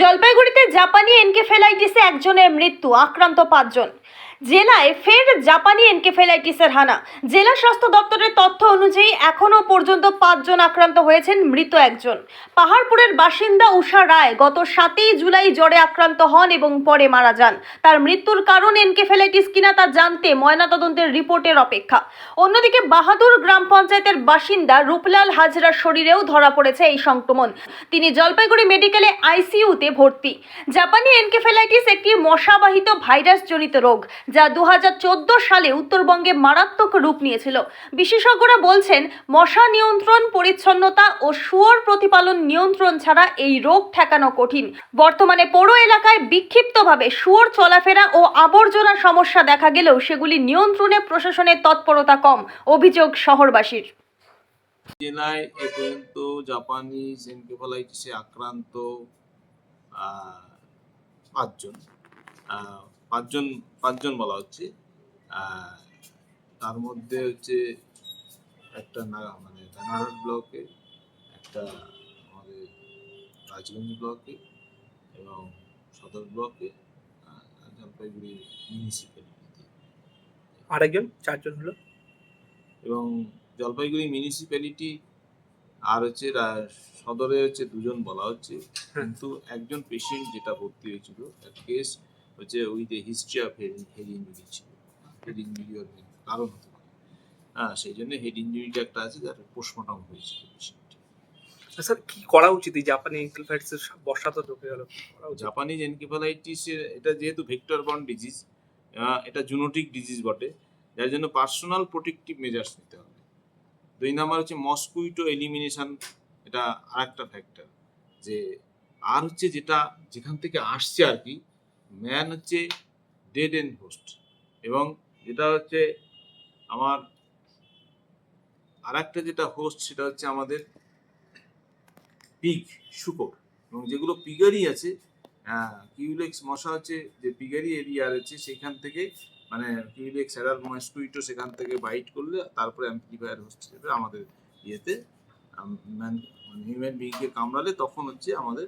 জলপাইগুড়িতে জাপানি এনকেফেলাইটিসে একজনের মৃত্যু আক্রান্ত পাঁচজন। জেলায় ফের জাপানি এনকেফেলাইটিসের হানা। জেলা স্বাস্থ্য দপ্তরের তথ্য অনুযায়ী, এখনও পর্যন্ত পাঁচজন আক্রান্ত হয়েছেন, মৃত একজন। পাহাড়পুরের বাসিন্দা উষা রায় গত সাতই জুলাই জ্বরে আক্রান্ত হন এবং পরে মারা যান। তার মৃত্যুর কারণ এনকেফেলাইটিস কিনা তা জানতে ময়নাতদন্তের রিপোর্টের অপেক্ষা। অন্যদিকে বাহাদুর গ্রাম পঞ্চায়েতের বাসিন্দা রূপলাল হাজরার শরীরেও ধরা পড়েছে এই সংক্রমণ। তিনি জলপাইগুড়ি মেডিকেলে আইসিইউতে ভর্তি। জাপানি এনকেফেলাইটিস একটি মশাবাহিত ভাইরাস জনিত রোগ। যা দু হাজার চোদ্দ সালে উত্তরবঙ্গে মারাত্মক রূপ নিয়েছিল। বিশেষজ্ঞরা বলছেন, মশা নিয়ন্ত্রণ, পরিচ্ছন্নতা ও শুয়োর প্রতিপালন নিয়ন্ত্রণ ছাড়া এই রোগ ঠেকানো কঠিন। বর্তমানে পৌর এলাকায় বিক্ষিপ্তভাবে শুয়োর চলাফেরা ও আবর্জনা সমস্যা দেখা গেলেও সেগুলি নিয়ন্ত্রণে প্রশাসনের তৎপরতা কম, অভিযোগ শহরবাসীর। জেলায় এ পর্যন্ত আক্রান্ত পাঁচজন পাঁচজন পাঁচজন বলা হচ্ছে। তার মধ্যে হচ্ছে একটা না মানে রানাঘাট ব্লকে একটা আমাদের রাজগঞ্জ ব্লকে এবং সদর ব্লকে জলপাইগুড়ি মিউনিসিপ্যালিটিতে আরেকজন? চারজন হলো? এবং জলপাইগুড়ি মিউনিসিপ্যালিটি আর হচ্ছে সদরে হচ্ছে দুজন বলা হচ্ছে। কিন্তু একজন পেশেন্ট যেটা ভর্তি হয়েছিল কেস হচ্ছে with a history of head head injury ছিল হেড ইঞ্জুরি ওর কারণ হতে পারে। হ্যাঁ সেই জন্য হেড ইঞ্জুরিটা একটা আছে যার পোস্টমর্টম হয়েছিল স্যার কি করা উচিত? এই জাপানি ইনকেফালাইটিসের বর্ষা তো ঢুকে গেল জাপানিজ এনকেফালাইটিসের এটা যেহেতু ভেক্টর বর্ন ডিজিজ এটা জুনোটিক ডিজিজ বটে যার জন্য পার্সোনাল প্রোটেক্টিভ মেজার্স নিতে হবে। দুই নাম্বার হচ্ছে মসকুইটো এলিমিনেশন এটা আরেকটা ফ্যাক্টর যে আর হচ্ছে যেটা যেখান থেকে আসছে আর কি ম্যান হচ্ছে ডেড এন্ড হোস্ট এবং যেটা হচ্ছে আমার আর একটা যেটা হোস্ট সেটা হচ্ছে আমাদের পিগ শুকর এবং যেগুলো পিগারি আছে কিউলেক্স মশা হচ্ছে যে পিগারি এরিয়া আছে সেখান থেকে মানে কিউলেক্স এরার মস্কুইটো সেখান থেকে বাইট করলে তারপরে অ্যাম্পলিফায়ার হোস্ট হিসেবে আমাদের ইয়েতে ম্যান হিউম্যান বিংকে কামড়ালে তখন হচ্ছে আমাদের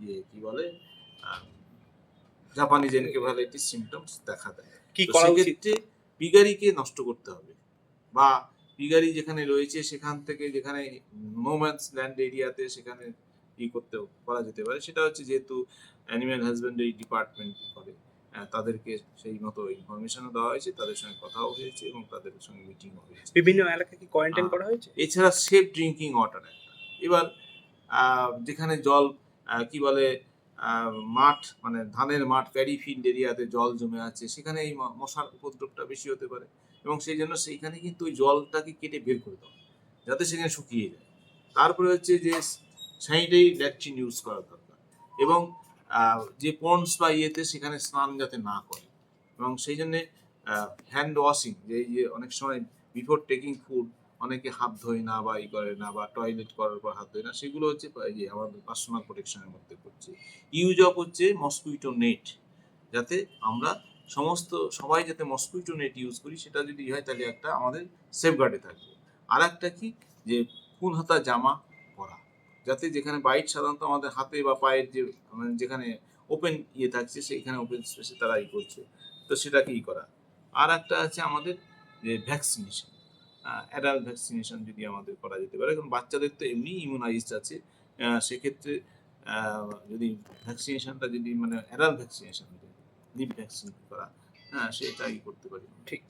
ইয়ে কি বলে জাপানিজ এনকেফালাইটিস সিমটমস দেখা দেয়। কি করা উচিত? পিগারিকে নষ্ট করতে হবে বা পিগারি যেখানে রয়েছে সেখান থেকে যেখানে নোম্যান্স ল্যান্ড এরিয়াতে সেখানে ই করতে করা যেতে পারে সেটা হচ্ছে যেহেতু অ্যানিম্যাল হাজবেন্ডারি ডিপার্টমেন্ট করে। তাদেরকে সেই মতো ইনফরমেশনও দেওয়া হয়েছে তাদের সঙ্গে কথাও হয়েছে এবং তাদের সঙ্গে মিটিংও হয়েছে। বিভিন্ন এলাকায় কি কোয়ারেন্টাইন করা হয়েছে? এছাড়া সেফ ড্রিঙ্কিং ওয়াটার একটা এবার আহ, যেখানে জল কি বলে মাঠ মানে ধানের মাঠ প্যারি ফিল্ড এরিয়াতে জল জমে আছে। সেখানে এই মশার উপদ্রবটা বেশি হতে পারে। এবং সেই জন্য সেইখানে কিন্তু ওই জলটাকে কেটে বের করে দেওয়া যাতে সেখানে শুকিয়ে যায়। তারপরে হচ্ছে যে স্যানিটারি ল্যাট্রিন ইউজ করা দরকার। এবং যে পন্ডস বা ইয়েতে সেখানে স্নান যাতে না করে। এবং সেই জন্যে হ্যান্ড ওয়াশিং যে অনেক সময় বিফোর টেকিং ফুড অনেকে হাত ধোয় না বা ই করে না বা টয়লেট করার পর হাত ধোয় না, সেগুলো হচ্ছে এই যে আমাদের পার্সোনাল প্রোটেকশনের মধ্যে পড়ছে। ইউজ অফ হচ্ছে মসকুইটো নেট যাতে আমরা সমস্ত, সবাই যাতে মসকুইটো নেট ইউজ করি, সেটা যদি হয় তাহলে একটা আমাদের সেফগার্ডে থাকবে। আর একটা কি? যে ফুল হাতা জামা পরা, যাতে যেখানে বাইট সাধারণত আমাদের হাতে বা পায়ের যে মানে যেখানে ওপেন ইয়ে থাকছে, সেইখানে ওপেন স্পেসে তারা ই করছে। তো সেটাকে ই করা। আর একটা আছে আমাদের যে ভ্যাকসিনেশন অ্যাডাল্ট ভ্যাকসিনেশন যদি আমাদের করা যেতে পারে, কারণ বাচ্চাদের তো এমনি ইমিউনাইজড আছে। সেক্ষেত্রে যদি ভ্যাকসিনেশনটা যদি মানে অ্যাডাল্ট ভ্যাকসিনেশন লিভ ভ্যাকসিন করা হ্যাঁ সেটাই করতে পারি। ঠিক।